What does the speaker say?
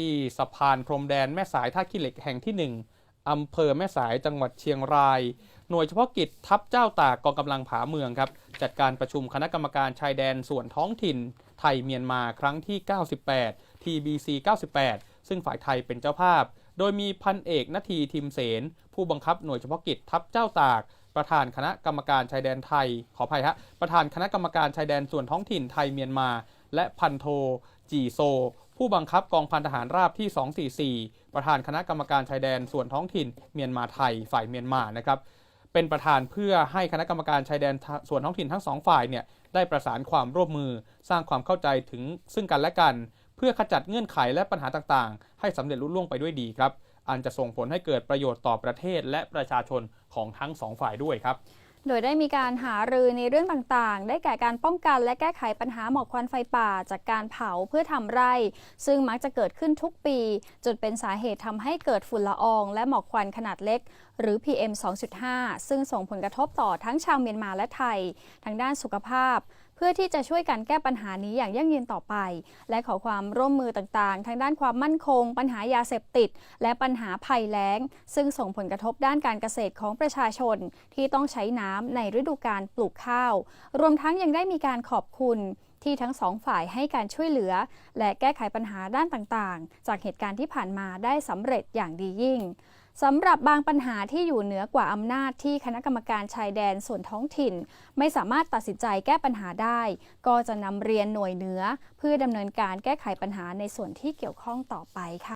ที่สะพานพรมแดนแม่สายท่าขี้เหล็กแห่งที่ 1อำเภอแม่สายจังหวัดเชียงราย หน่วยเฉพาะกิจทัพเจ้าตากกองกำลังผาเมืองครับ จัดการประชุมคณะกรรมการชายแดนส่วนท้องถิ่น ไทยเมียนมาครั้งที่ 98 TBC 98 ซึ่งฝ่ายไทยเป็นเจ้าภาพ โดยมีพันเอกนาทีทิมเสน ผู้บังคับหน่วยเฉพาะกิจทัพเจ้าตากประธานคณะกรรมการชายแดนไทย ขออภัยฮะ ประธานคณะกรรมการชายแดนส่วนท้องถิ่นไทยเมียนมา และพันโทจีโซ ผู้บังคับกองพันทหารราบที่ 244 ประธานคณะกรรมการชายแดนส่วนท้องถิ่นเมียนมาไทยฝ่ายเมียนมานะครับเป็นประธานเพื่อให้คณะกรรมการชายแดนส่วนท้องถิ่นทั้งสองฝ่ายเนี่ยได้ประสานความร่วมมือสร้างความเข้าใจถึงซึ่งกันและกัน เพื่อขจัดเงื่อนไขและปัญหาต่างๆ ให้สำเร็จลุล่วงไปด้วยดีครับ อันจะส่งผลให้เกิดประโยชน์ต่อประเทศและประชาชนของทั้งสองฝ่ายด้วยครับ โดยได้มีการหารือในเรื่องต่างๆ ได้แก่การป้องกันและแก้ไขปัญหาหมอกควันไฟป่า จากการเผาเพื่อทำไร่ ซึ่งมักจะเกิดขึ้นทุกปี จนเป็นสาเหตุทำให้เกิดฝุ่นละออง และหมอกควันขนาดเล็ก หรือ PM 2.5 ซึ่งส่งผลกระทบต่อทั้งชาวเมียนมาและไทย ทางด้านสุขภาพ เพื่อที่จะช่วยกันแก้ปัญหานี้อย่างยั่งยืนต่อไป และขอความร่วมมือต่างๆ ทางด้านความมั่นคง ปัญหายาเสพติด และปัญหาภัยแล้ง ซึ่งส่งผลกระทบด้านการเกษตรของประชาชน ที่ต้องใช้น้ำในฤดูการปลูกข้าว รวมทั้งยังได้มีการขอบคุณที่ทั้งสองฝ่ายให้การช่วยเหลือ และแก้ไขปัญหาด้านต่างๆ จากเหตุการณ์ที่ผ่านมาได้สำเร็จอย่างดียิ่ง สำหรับบางปัญหาที่อยู่เหนือกว่าอำนาจที่คณะกรรมการชายแดนส่วนท้องถิ่น ไม่สามารถตัดสินใจแก้ปัญหาได้ ก็จะนำเรียนหน่วยเหนือ เพื่อดำเนินการแก้ไขปัญหาในส่วนที่เกี่ยวข้องต่อไปค่ะ